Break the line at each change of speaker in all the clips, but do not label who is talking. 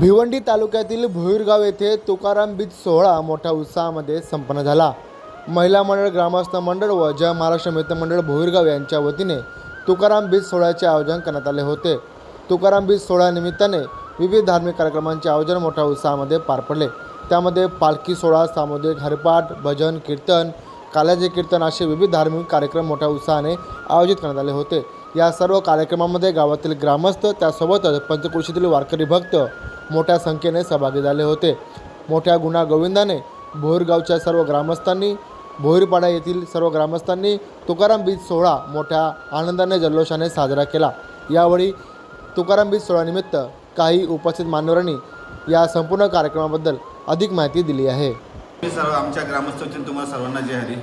भिवंडी तालुक्यातील भुईरगाव येथे तुकाराम बीज सोहळा मोठ्या उत्साहामध्ये संपन्न झाला. महिला मंडळ ग्रामस्थ मंडळ व जय महाराष्ट्र मित्र मंडळ भुईरगाव यांच्या वतीने तुकाराम बीज सोहळ्याचे आयोजन करण्यात आले होते. तुकाराम बीज सोहळ्यानिमित्ताने विविध धार्मिक कार्यक्रमांचे आयोजन मोठ्या उत्साहामध्ये पार पडले. त्यामध्ये पालखी सोहळा सामुदायिक हरिपाठ भजन कीर्तन काल्याचे कीर्तन असे विविध धार्मिक कार्यक्रम मोठ्या उत्साहाने आयोजित करण्यात आले होते. या सर्व कार्यक्रमामध्ये गावातील ग्रामस्थ त्यासोबतच पंचकृषीतील वारकरी भक्त मोठ्या संख्येने सहभागी झाले होते. मोठ्या गुणा गोविंदाने भोरगावच्या सर्व ग्रामस्थांनी भोईरपाडा येथील सर्व ग्रामस्थांनी तुकाराम बीज सोहळा मोठ्या आनंदाने जल्लोषाने साजरा केला. यावेळी तुकाराम बीज सोहळ्यानिमित्त काही उपस्थित मान्यवरांनी या संपूर्ण कार्यक्रमाबद्दल अधिक माहिती दिली आहे.
सर्व आमच्या ग्रामस्थांची तुम्हाला सर्वांना जय हरी.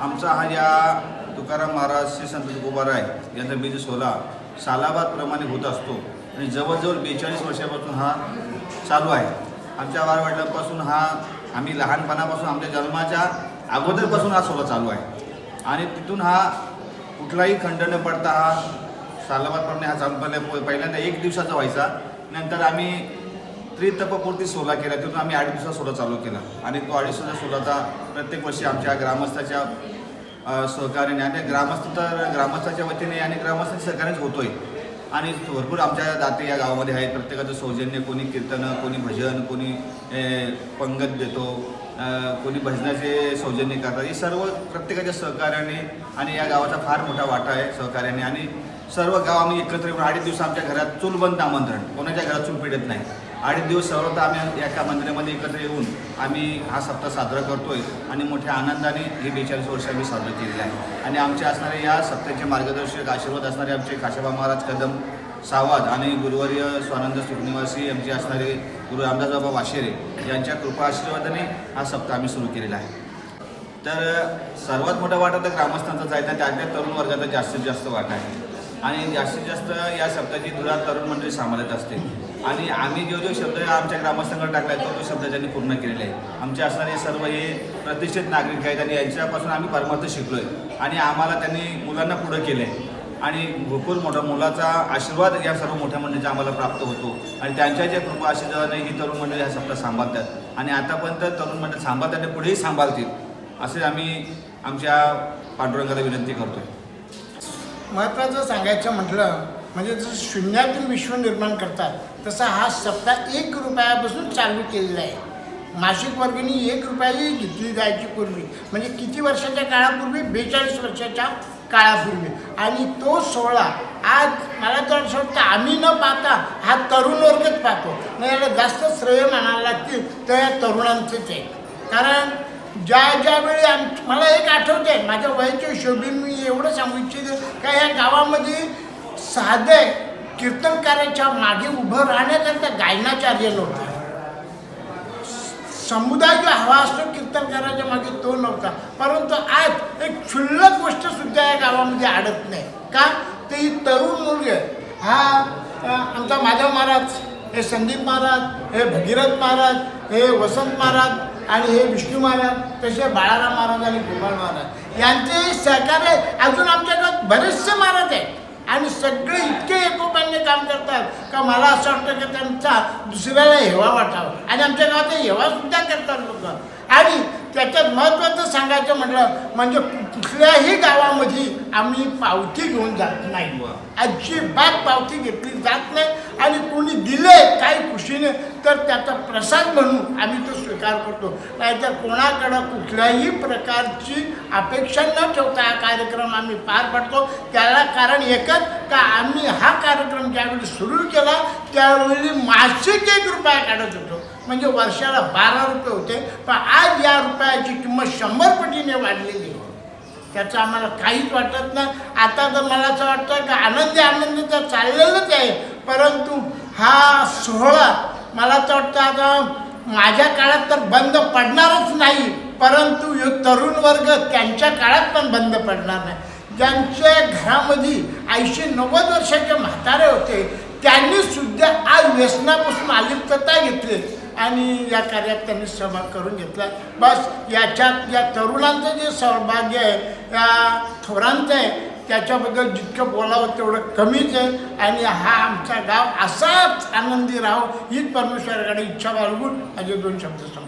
आमचा हा या तुकाराम महाराज श्री संत तुकोबाराय यांचा बीज सोहळा सालाबादप्रमाणे होत असतो. आणि जवळजवळ बेचाळीस वर्षापासून हा चालू आहे. आमच्या वारवडिलांपासून हा आम्ही लहानपणापासून आमच्या जन्माच्या अगोदरपासून हा सोहळा चालू आहे. आणि तिथून हा कुठलाही खंड न पडता हा सालाबादप्रमाणे हा चालू पहिल्या पहिल्यांदा एक दिवसाचा व्हायचा. नंतर आम्ही त्रितपपूर्ती सोहळा केला. तिथून आम्ही आठ दिवसाचा सोहळा चालू केला. आणि तो अडीच दिवसाचा सोहळाचा प्रत्येक वर्षी आमच्या ग्रामस्थाच्या सहकार्याने आणि ग्रामस्थ तर ग्रामस्थाच्या वतीने आणि ग्रामस्थ सहकार्याने होतो आहे आणि भरपूर आमच्या दाते या गावामध्ये आहेत. प्रत्येकाचं सौजन्य कोणी कीर्तनं कोणी भजन कोणी पंगत देतो. कोणी भजनाचे सौजन्य करतात. हे सर्व प्रत्येकाच्या सहकार्याने आणि या गावाचा फार मोठा वाटा आहे सहकार्याने. आणि सर्व गाव आम्ही एकत्र येऊन अडीच दिवस आमच्या घरात चूलबंद आमंत्रण. कोणाच्या घरात चूल पिढत नाही. आठ दिवस सर्वत्र आम्ही एका मंदिरामध्ये एकत्र येऊन आम्ही हा सप्ताह साजरा करतोय आणि मोठ्या आनंदाने हे बेचाळीस वर्ष आम्ही साजरं केलेलं आहे. आणि आमचे असणारे या सप्त्याचे मार्गदर्शक आशीर्वाद असणारे आमचे काशाबा महाराज कदम सावाद आणि गुरुवर्य स्वानंद सुखनिवासी आमचे असणारे गुरु रामदास बाबा वाशेरे यांच्या कृपा आशीर्वादाने हा सप्ताह आम्ही सुरू केलेला आहे. तर सर्वात मोठा वाटा तर ग्रामस्थांचाच आहे. तर त्यातल्या तरुण वर्गाचा जास्तीत जास्त वाटा आहे. आणि जास्तीत जास्त या शब्दाची धुरा तरुण मंडळी सांभाळत असते. आणि आम्ही जो जो शब्द आमच्या ग्रामस्थांकडे टाकला आहे तो तो शब्द त्यांनी पूर्ण केलेला आहे. आमचे असणारे सर्व हे प्रतिष्ठित नागरिक आहेत आणि यांच्यापासून आम्ही परमार्थ शिकलो आहे आणि आम्हाला त्यांनी मुलांना पुढं केलं आहे आणि भरपूर मोठा मुलाचा आशीर्वाद या सर्व मोठ्या मंडळीचा आम्हाला प्राप्त होतो. आणि त्यांच्या ज्या कृपा आशीर्वादाने ही तरुण मंडळी हा शब्द सांभाळतात. आणि आतापर्यंत तरुण मंडळ सांभाळतात आणि पुढेही सांभाळतील असे आम्ही आमच्या पांडुरंगाला विनंती करतोय.
महत्त्वाचं सांगायचं म्हटलं म्हणजे जसं शून्यातून विश्व निर्माण करतात तसा हा सप्ताह एक रुपयापासून चालू केलेला आहे. मासिक वर्गणी एक रुपयाही घेतली जायची पूर्वी म्हणजे किती वर्षाच्या काळापूर्वी? बेचाळीस वर्षाच्या काळापूर्वी. आणि तो सोहळा आज मला तर असं वाटतं आम्ही न पाहता हा तरुण वर्गच पाहतो. नाही याला जास्त श्रेय म्हणायला लागतील तर या तरुणांचेच आहे. कारण ज्या ज्यावेळी आम मला एक आठवते आहे माझ्या वयाच्या हिशोबी मी एवढं सांगू इच्छिते का या गावामध्ये साधे कीर्तनकाराच्या मागे उभं राहण्याकरता गायनाचार्य नव्हता. समुदाय जो हवा असतो कीर्तनकाराच्या मागे तो नव्हता. परंतु आज एक क्षुल्लक गोष्ट सुद्धा या गावामध्ये अडत नाही. का? ते ही तरुण मुलगे हा आमचा माधव महाराज हे संदीप महाराज हे भगीरथ महाराज हे वसंत महाराज आणि हे विष्णू महाराज तसे बाळाराम महाराज आणि गोपाळ महाराज यांचे सहकार्य अजून आमच्या गावात बरेचसे महाराज आहेत. आणि सगळे इतके एकोप्याने काम करतात का मला असं वाटतं की त्यांचा दुसऱ्याला हेवा वाटावा. आणि आमच्या गावात हे हेवा सुद्धा करतात लोक. आणि त्याच्यात महत्त्वाचं सांगायचं म्हटलं म्हणजे कुठल्याही गावामध्ये आम्ही पावती घेऊन जात नाही. अजिबात पावती घेतली जात नाही आणि कोणी दिले काही खुशीने तर त्याचा प्रसाद म्हणून आम्ही तो स्वीकार करतो. नाहीतर कोणाकडं कुठल्याही प्रकारची अपेक्षा न ठेवता हा कार्यक्रम आम्ही पार पाडतो. त्याला कारण एकच का आम्ही हा कार्यक्रम ज्यावेळी सुरू केला त्यावेळी मासिक एक रुपया काढत होतो. म्हणजे वर्षाला बारा रुपये होते पण आज या रुपयाची किंमत शंभर पटीने वाढलेली आहे. त्याचं आम्हाला काहीच वाटत नाही. आता तर मला असं वाटतं की आनंदी आनंदी तर चाललेलंच आहे परंतु हा सोहळा मला असं वाटतं आता माझ्या काळात तर बंद पडणारच नाही परंतु हे तरुण वर्ग त्यांच्या काळात पण बंद पडणार नाही. ज्यांच्या घरामध्ये ऐंशी नव्वद वर्षाचे म्हातारे होते त्यांनी सुद्धा आज व्यसनापासून अलिप्तता घेतली. आणि या कार्यात त्यांनी सहभाग करून घेतला. बस याच्यात या तरुणांचं जे सहभाग्य आहे या थोरांचं आहे त्याच्याबद्दल जितकं बोलावं तेवढं कमीच आहे. आणि हा आमचा गाव असाच आनंदी राहो हीच परमेश्वराकडे इच्छा बाळगून माझे दोन शब्द सांगतो.